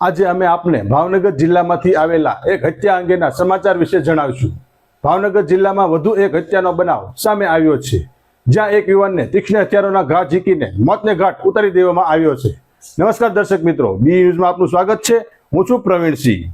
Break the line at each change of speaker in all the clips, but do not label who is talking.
આજે અમે આપને ભાવનગર જિલ્લામાંથી આવેલા એક હત્યા અંગેના સમાચાર વિશે જણાવીશું. ભાવનગર જિલ્લામાં વધુ એક હત્યાનો બનાવ સામે આવ્યો છે. જ્યાં એક યુવાનને તીક્ષ્ણ હથિયારોના ઘા ઝીકીને મોતને ઘાટ ઉતારી દેવામાં આવ્યો છે. નમસ્કાર દર્શક મિત્રો, બી ન્યૂઝમાં આપનું સ્વાગત છે. હું છું પ્રવીણસિંહ.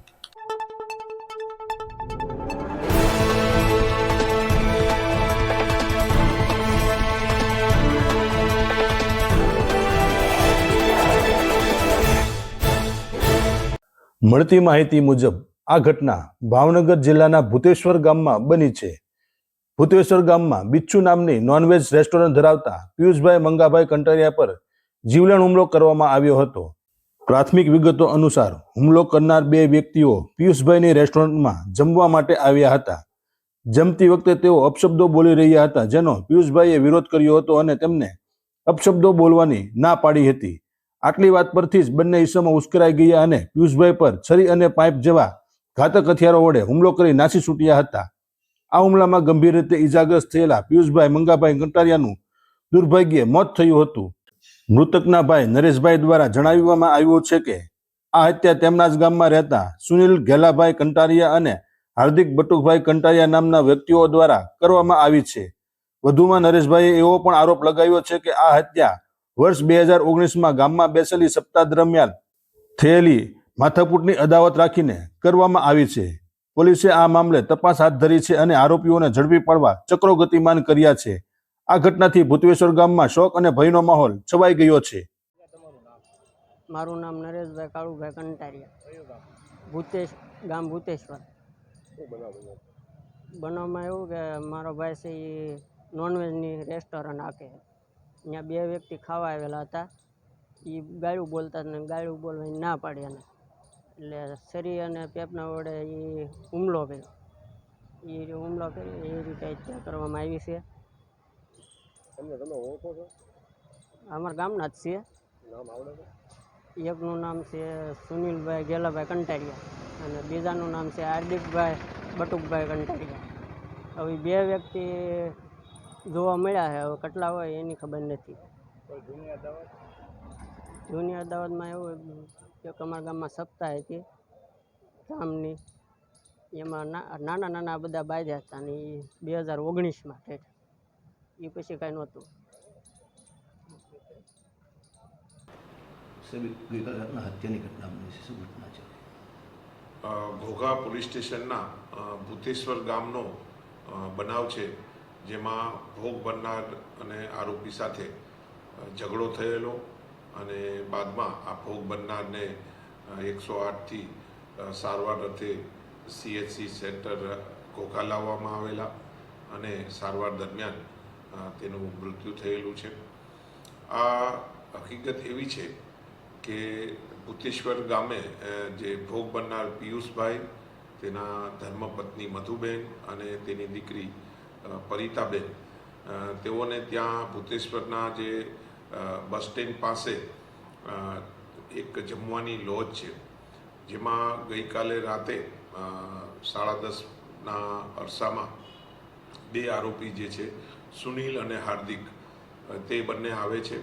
મળતી માહિતી મુજબ આ ઘટના ભાવનગર જિલ્લાના ભૂતેશ્વર ગામમાં બની છે. ભૂતેશ્વર ગામમાં બિચ્છુ નામની નોનવેજ રેસ્ટોરન્ટ ધરાવતા પિયુષભાઈ મંગાભાઈ કંટારિયા પર જીવલેણ હુમલો કરવામાં આવ્યો હતો. પ્રાથમિક વિગતો અનુસાર હુમલો કરનાર બે વ્યક્તિઓ પિયુષભાઈની રેસ્ટોરન્ટમાં જમવા માટે આવ્યા હતા. જમતી વખતે તેઓ અપશબ્દો બોલી રહ્યા હતા, જેનો પિયુષભાઈએ વિરોધ કર્યો હતો અને તેમને અપશબ્દો બોલવાની ના પાડી હતી. આટલી વાત પરથી જ બંને ઈસમો ઉશ્કેરાઈ ગયા અને પિયુષભાઈ પર છરી અને પાઇપ જેવા ઘાતક હથિયારો વડે હુમલો કરી નાસી છૂટ્યા હતા. આ હુમલામાં ગંભીર રીતે ઈજાગ્રસ્ત થયેલા પિયુષભાઈ મંગાભાઈ કંટારિયાનું દુર્ભાગ્યે મોત થયું હતું. મૃતકના ભાઈ નરેશભાઈ દ્વારા જણાવવામાં આવ્યું છે કે, આ હત્યા તેમના જ ગામમાં રહેતા સુનિલ ઘેલાભાઈ કંટારિયા અને હાર્દિક બટુકભાઈ કંટારિયા નામના વ્યક્તિઓ દ્વારા કરવામાં આવી છે. વધુમાં નરેશભાઈએ એવો પણ આરોપ લગાવ્યો છે કે આ હત્યા વર્ષ બે હજાર ઓગણીસમાં ગામમાં બેસેલી સપ્તાહ દરમિયાન થયેલી માથાકૂટની અદાવત રાખીને કરવામાં આવી છે. પોલીસે આ મામલે તપાસ હાથ ધરી છે અને આરોપીઓને ઝડપી પાડવા ચક્રો ગતિમાન કર્યા છે. આ ઘટનાથી ભૂતવેશ્વર ગામમાં શોક અને ભયનો માહોલ છવાઈ ગયો છે.
મારું નામ નરેશભાઈ કાળુભાઈ કંટારિયા. ભૂતેશ, ગામ ભૂતેશ્વર. બનાવમાં એવું કે મારો ભાઈ છે એ નોનવેજની રેસ્ટોરન્ટ હાકે ત્યાં બે વ્યક્તિ ખાવા આવેલા હતા. એ ગાળું બોલતા ને ગાળું બોલવાની ના પાડી એને. એટલે શરી અને પેપના વડે એ હુમલો કર્યો. એ હુમલો કર્યો એ રીતે હત્યા કરવામાં આવી છે. અમારા ગામના જ છે? એકનું નામ છે સુનિલભાઈ ગેલાભાઈ કંટારિયા અને બીજાનું નામ છે હાર્દિકભાઈ બટુકભાઈ કંટારિયા. હવે બે વ્યક્તિ જોવા મળ્યા છે. હવે કેટલા હોય એની ખબર નથી. જૂની અદાવતમાં એવું એક અમારા ગામમાં સપ્તાહ હતી. ગામની. એમાં ના- નાના નાના બધા બાંધ્યા હતા ને એ બે હજાર ઓગણીસમાં ઠેઠ. એ પછી કાંઈ નહોતું.
ગઈકાલ રાતના હત્યાની ઘટના બની છે. શું ઘટના છે?
ઘોઘા પોલીસ સ્ટેશનના ભૂતેશ્વર ગામનો બનાવ છે. જેમાં ભોગ બનનાર અને આરોપી સાથે ઝઘડો થયેલો અને બાદમાં આ ભોગ બનનારને એકસો આઠથી સારવાર અર્થે સીએચસી સેન્ટર ઘોઘા લાવવામાં આવેલા અને સારવાર દરમિયાન તેનું મૃત્યુ થયેલું છે. આ હકીકત એવી છે કે ભૂતેશ્વર ગામે જે ભોગ બનનાર પિયુષભાઈ, તેના ધર્મપત્ની મધુબેન અને તેની દીકરી પરિતાબેન તેઓને ત્યાં ભૂતેશ્વરના જે બસ સ્ટેન્ડ પાસે એક જમવાની લોજ છે. જેમાં ગઈકાલે રાતે સાડા દસના અરસામાં બે આરોપી જે છે, સુનિલ અને હાર્દિક તે બંને આવે છે.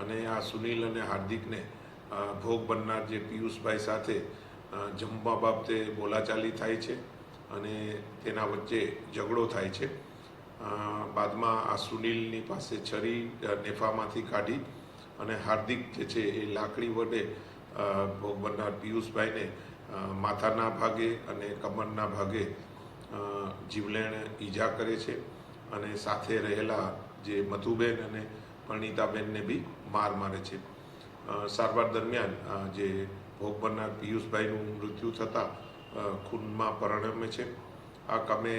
અને આ સુનિલ અને હાર્દિકને ભોગ બનનાર જે પિયુષભાઈ સાથે જમવા બાબતે બોલાચાલી થાય છે અને તેના વચ્ચે ઝઘડો થાય છે. બાદમાં આ સુનિલની પાસે છરી નેફામાંથી કાઢી અને હાર્દિક જે છે એ લાકડી વડે ભોગ બનનાર પિયુષભાઈને માથાના ભાગે અને કમરના ભાગે જીવલેણ ઈજા કરે છે અને સાથે રહેલા જે મધુબેન અને પરણીતાબેનને બી માર મારે છે. સારવાર દરમિયાન જે ભોગ બનનાર પિયુષભાઈનું મૃત્યુ થતાં ખૂનમાં પરિણમે છે. આ કામે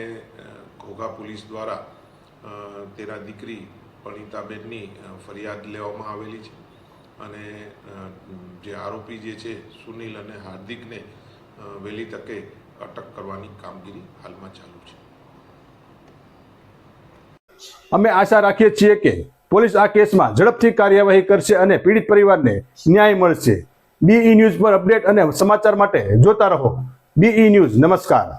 ઘોઘા પોલીસ દ્વારા તેના દીકરી પરણીતાબેનની ફરિયાદ લેવામાં આવેલી છે. અને જે આરોપી જે છે, સુનિલ અને હાર્દિકને વહેલી તકે અટક કરવાની કામગીરી હાલમાં ચાલુ છે.
અમે આશા રાખીએ છીએ કે પોલીસ આ કેસમાં ઝડપથી કાર્યવાહી કરશે અને પીડિત પરિવારને ન્યાય મળશે. બીઈ ન્યૂઝ પર અપડેટ અને સમાચાર માટે જોતા રહો. બીઈ ન્યૂઝ નમસ્કાર.